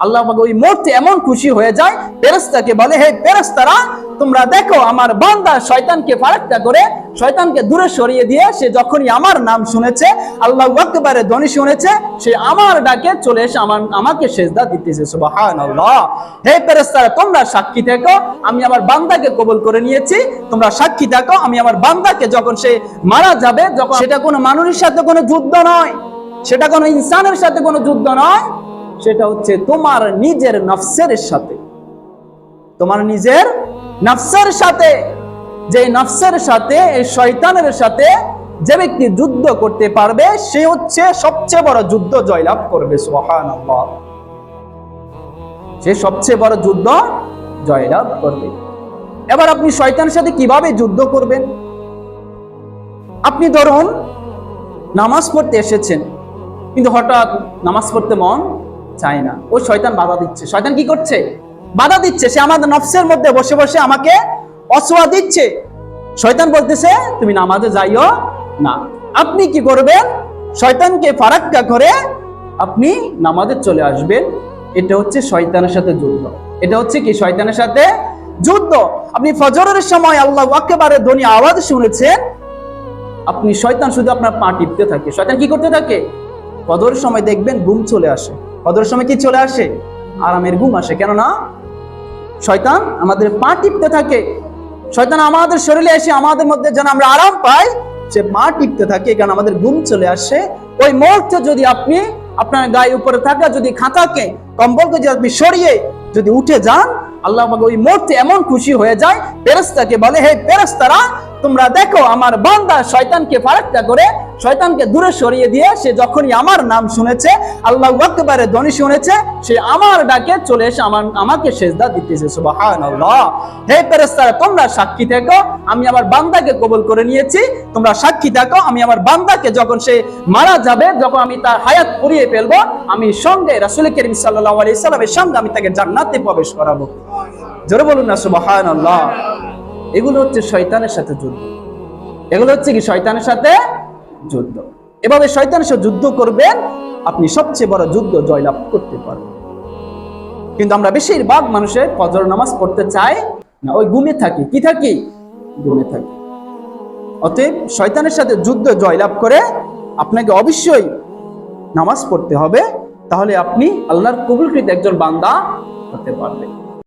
আল্লাহ ওই মুহূর্তে এমন খুশি হয়ে যায়, ফেরেশতাকে বলে, হে ফেরেশতারা, তোমরা দেখো আমার বান্দা শয়তানকে ফারাক্তা করে, শয়তানকে দূরে সরিয়ে দিয়ে সে যখনই আমার নাম শুনেছে, আল্লাহ আকবারে ধ্বনি শুনেছে, সে আমার ডাকে চলে এসে আমার, আমাকে সেজদা দিতেছে হে ফেরেশতারা, তোমরা সাক্ষী থেকো, আমি আমার বান্দাকে কবুল করে নিয়েছি, তোমরা সাক্ষী থাকো, আমি আমার বান্দাকে যখন সে মারা যাবে, যখন সেটা কোনো মানুষের সাথে কোনো যুদ্ধ নয়, সেটা কোনো ইনসানের সাথে কোনো যুদ্ধ নয় সেটা হচ্ছে তোমার নিজের নফসের সাথে। তোমার নিজের নফসের সাথে। যে নফসের সাথে এই শয়তানের সাথে যে ব্যক্তি যুদ্ধ করতে পারবে, সে হচ্ছে সবচেয়ে বড় যুদ্ধ জয়লাভ করবে, সুবহানাল্লাহ। সে সবচেয়ে বড় যুদ্ধ জয়লাভ করবে। এবার আপনি শয়তানের সাথে কীভাবে যুদ্ধ করবেন? আপনি ধরুন, নামাজ পড়তে এসেছেন, কিন্তু হঠাৎ নামাজ পড়তে মন চায় না। ওই শয়তান বাধা দিচ্ছে। শয়তান কি করছে? বাধা দিচ্ছে। সে আমাদের নফসের মধ্যে বসে বসে আমাকে অসোয়া দিচ্ছে। শয়তান বলতেছে, তুমি নামাজে যাইও না। আপনি কি করবেন? শয়তানকে ফারাক্কা করে আপনি নামাজে চলে আসবেন। এটা হচ্ছে শয়তানের সাথে যুদ্ধ। এটা হচ্ছে কি? শয়তানের সাথে যুদ্ধ। আপনি ফজরের সময় আল্লাহ একেবারে ধ্বনি আওয়াজ শুনেছেন? আপনি শয়তান শুধু আপনার পা টিপতে থাকে। শয়তান কি করতে থাকে? ফজরের সময় দেখবেন ঘুম চলে আসে। কদর সময় কি চলে আসে? আরামের ঘুম আসে, কেননা শয়তান আমাদের পা টিপতে থাকে। শয়তান আমাদের শরীরে এসে আমাদের মধ্যে যেন আমরা আরাম পাই, সে পা টিপতে থাকে, কারণ আমাদের ঘুম চলে আসে। ওই মুহূর্তে যদি আপনি আপনার গায়ে উপরে থাকা যদি খাতাকে, কম্বলকে যদি আপনি সরিয়ে যদি উঠে যান, আল্লাহ ওই মুহূর্তে এমন খুশি হয়ে যায়, ফেরেশতাকে বলে, হে ফেরেশতারা, তোমরা দেখো, আমার বান্দা শয়তানকে ফারাক্তা করে শয়তানকে দূরে সরিয়ে দিয়ে সে যখনই আমার নাম শুনেছে, আল্লাহ আকবারে ধ্বনি শুনেছে, সে আমার ডাকে চলে এসে আমার, আমাকে সেজদা দিতেছে, সুবহানাল্লাহ। হে ফেরেশতারা, তোমরা সাক্ষী থেকো, আমি আমার বান্দাকে কবুল করে নিয়েছি, তোমরা সাক্ষী থাকো, আমি আমার বান্দাকে যখন সে মারা যাবে, যখন আমি তার হায়াত পুড়িয়ে ফেলব, আমি সঙ্গে রাসূল করিম সাল্লাল্লাহু আলাইহি সাল্লামের সঙ্গে আমি তাকে জান্নাতে প্রবেশ করাবো। জোরে বলুন না, সুবহানাল্লাহ। এগুলো হচ্ছে শয়তানের সাথে যুদ্ধ। এগুলো হচ্ছে কি? শয়তানের সাথে যুদ্ধ। এভাবে শয়তানের সাথে যুদ্ধ করবেন, আপনি সবচেয়ে বড় যুদ্ধ জয়লাভ করতে পারবেন। কিন্তু আমরা বেশিরভাগ মানুষের ফজর নামাজ পড়তে চাই না, ওই গুমে থাকি। কি থাকি? ঘুমে থাকি। অতএব শয়তানের সাথে যুদ্ধ জয়লাভ করে আপনাকে অবশ্যই নামাজ পড়তে হবে, তাহলে আপনি আল্লাহর কবুলকৃত একজন বান্দা হতে পারবেন।